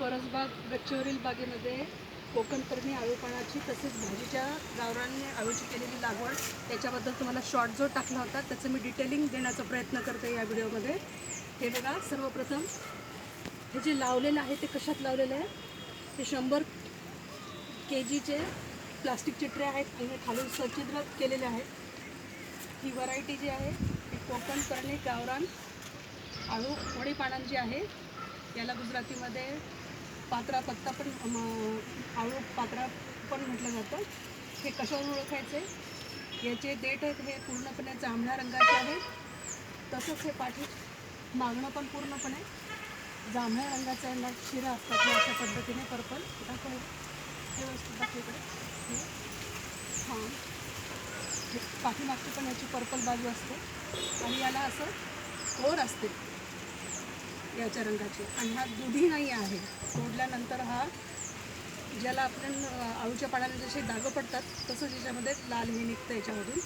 परसबाग गच्चीवरील बागेमध्ये कोकणकर्णी आळूपणाची तसेच भाजीच्या गावरांनी आळूची केलेली लागवड. त्याच्याबद्दल तुम्हाला शॉर्ट जो टाकला होता त्याचं मी डिटेलिंग देण्याचा प्रयत्न करते या व्हिडिओमध्ये. हे बघा सर्वप्रथम हे जे लावलेलं आहे ते कशात लावलेलं आहे? ते शंभर के जीचे प्लास्टिकचे ट्रे आहेत आणि खालून सच्छिद्र केलेले आहेत ही व्हरायटी जी आहे ती कोकण करणे गावरान आळू वडी पानांची आहे. याला गुजरातीमध्ये पात्रा पत्ता पण अम, आळू पात्रा पण म्हटलं जातं. हे कशावर ओळखायचे? याचे देठ आहेत हे पूर्णपणे जांभळ्या रंगाचे आहेत. तसंच हे पाठी मागणं पण पूर्णपणे जांभळ्या रंगाचा यांना शिरा असतात हे अशा पद्धतीने पर्पल. दाखव हे वस्तू इकडे. हे. हां. पाठीमागची पण याची पर्पल बाजू असते. आणि याला असं कोर असते. याच्या रंगाची. आणि हा दुधी नाही आहे. तोडल्यानंतर हा ज्याला आपण आळूच्या पाण्याने जसे डागं पडतात तसंच याच्यामध्ये लाल हे निघतं याच्यामधून.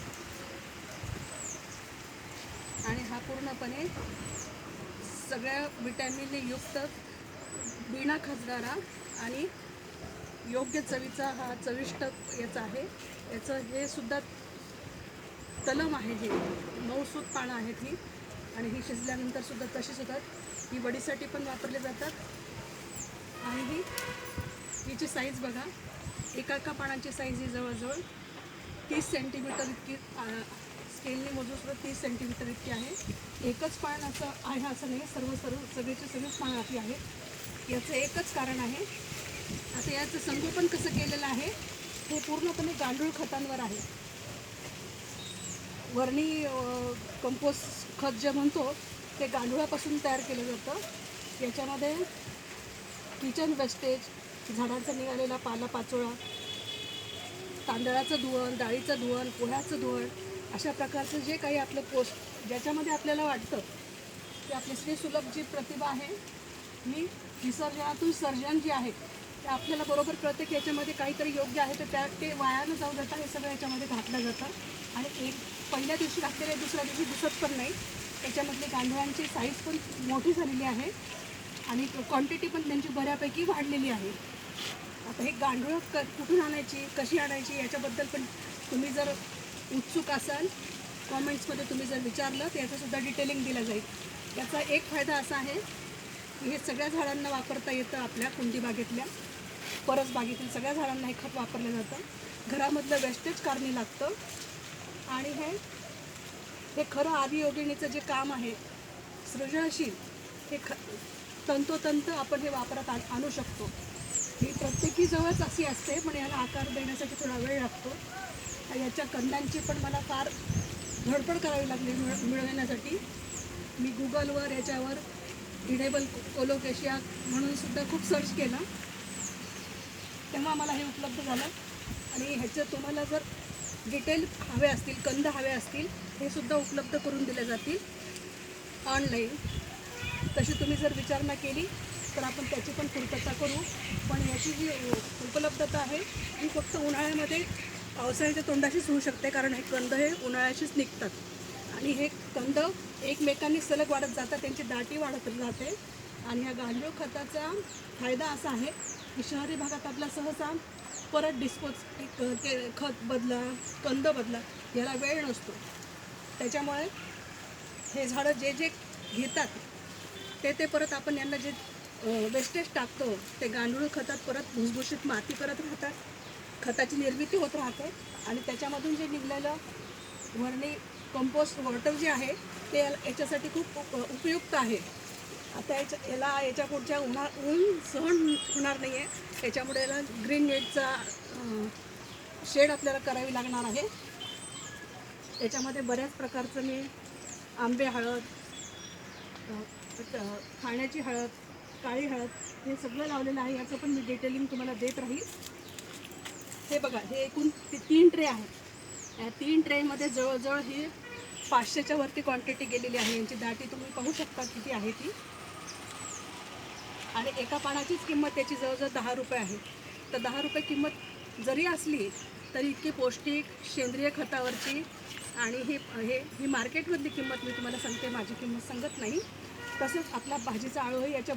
आणि हा पूर्णपणे सगळ्या विटॅमिनने युक्त बिना खाजणारा आणि योग्य चवीचा हा चविष्ट याचा आहे. याचं हे सुद्धा तलम आहे हे. मऊसूत पानं आहेत ही. आणि ही शिजल्यानंतर सुद्धा तशी सुद्धा ही वडीसाठी पण वापरले जातात. आणि ही हिची साईज बघा. एका एका पानाची साईज ही जवळजवळ तीस सेंटीमीटर इतकी स्केलने मोजू सुद्धा तीस सेंटीमीटर इतकी आहे. एकच पान असं आहे असं नाही सर्व सर्व सगळीचे सगळेच पान आपली आहेत. याचं एकच कारण आहे. आता याचं संगोपन कसं केलेलं आहे हे पूर्णपणे गांडूळ खतांवर आहे. वरणी कंपोस्ट खत जे म्हणतो ते गांडुळापासून तयार केलं जातं. याच्यामध्ये किचन वेस्टेज झाडांचा निघालेला पाला पाचोळा तांदळाचं धुवण डाळीचं धुवण पोह्याचं धुवण अशा प्रकारचं जे काही आपलं पोस्ट ज्याच्यामध्ये आपल्याला वाटतं की आपली स्त्री सुलभ जी प्रतिभा आहे ही विसर्जनातून सर्जन जे आहे ते आपल्याला बरोबर कळतं की याच्यामध्ये काहीतरी योग्य आहे तर त्या ते वायानं जाऊ जातं हे सगळं याच्यामध्ये घातलं जातं. आणि एक पहिल्या दिवशी घातलेल्या दुसऱ्या दिवशी दिसत पण नाही. त्याच्यामधली गांडुळांची साईज पण मोठी झालेली आहे. आणि क्वांटिटी पण त्यांची बऱ्यापैकी वाढलेली आहे. आता हे गांडूळ क कुठून आणायची कशी आणायची याच्याबद्दल पण तुम्ही जर उत्सुक असाल कॉमेंट्समध्ये तुम्ही जर विचारलं तर याचंसुद्धा डिटेलिंग दिलं जाईल. याचा एक फायदा असा आहे की हे सगळ्या झाडांना वापरता येतं आपल्या कुंडी बागेतल्या. परस बागेतील सगळ्या झाडांना हे खत वापरलं जातं. घरामधलं वेस्टेज कारणी लागतं. आणि हे हे खरं आदियोगिणीचं जे काम आहे सृजनशील हे ख तंतोतंत आपण हे वापरात आण आणू शकतो. ही प्रत्येकी जवळच अशी असते पण याला आकार देण्यासाठी थोडा वेळ लागतो. याच्या कंदांची पण मला फार धडपड करावी लागली मिळ मिळवण्यासाठी. मी गुगलवर याच्यावर इडेबल कोलोकेशिया म्हणून सुद्धा खूप सर्च केलं. तेव्हा मला हे उपलब्ध झालं. आणि ह्याचं तुम्हाला जर डिटेल हवे असतील कंद हवे असतील हे सुद्धा उपलब्ध करून दिले जातील ऑनलाईन तशी तुम्ही जर विचारणा केली तर आपण त्याची पण पूर्तता करू. पण याची जी उपलब्धता आहे ही फक्त उन्हाळ्यामध्ये पावसाळ्याच्या तोंडाशीच होऊ शकते कारण हे कंद हे उन्हाळ्याशीच निघतात. आणि हे कंद एकमेकांनी सलग वाढत जातात त्यांची दाटी वाढत जाते आणि ह्या गांडूळ खताचा फायदा असा आहे की शहरी भागात आपला सहसा परत डिस्पोज एक खत बदला कंद बदला याला वेळ नसतो. त्याच्यामुळे हे झाडं जे जे घेतात ते ते परत आपण यांना जे वेस्टेज टाकतो ते गांडूळ खतात परत भुसभुशीत माती करत राहतात. खताची निर्मिती होत राहते आणि त्याच्यामधून जे निघलेलं वर्णी कंपोस्ट वॉटर जे आहे ते याच्यासाठी खूप उप उपयुक्त आहे. आता याच्या याला याच्या पुढच्या उन्हा ऊन सहन होणार नाही आहे त्याच्यामुळे याला ग्रीन नेटचा शेड आपल्याला करावी लागणार आहे. याच्यामध्ये बऱ्याच प्रकारचं मी आंबे हळद खाण्याची हळद काळी हळद हे सगळं लावलेलं आहे. याचं पण मी डिटेलिंग तुम्हाला देत राहील. हे बघा हे एकूण ती तीन ट्रे आहेत. या तीन ट्रेमध्ये जवळजवळ ही पाचशेच्या वरती क्वांटिटी गेलेली आहे. यांची दाटी तुम्ही पाहू शकता किती आहे ती. आणि एका पानाचीच किंमत त्याची जवळजवळ दहा रुपये आहे. तर दहा रुपये किंमत जरी असली तर इतकी पौष्टिक सेंद्रिय खतावरची आणि ही हे ही मार्केटमधली किंमत मी तुम्हाला सांगते माझी किंमत सांगत नाही. तसंच आपला भाजीचा आळूही याच्या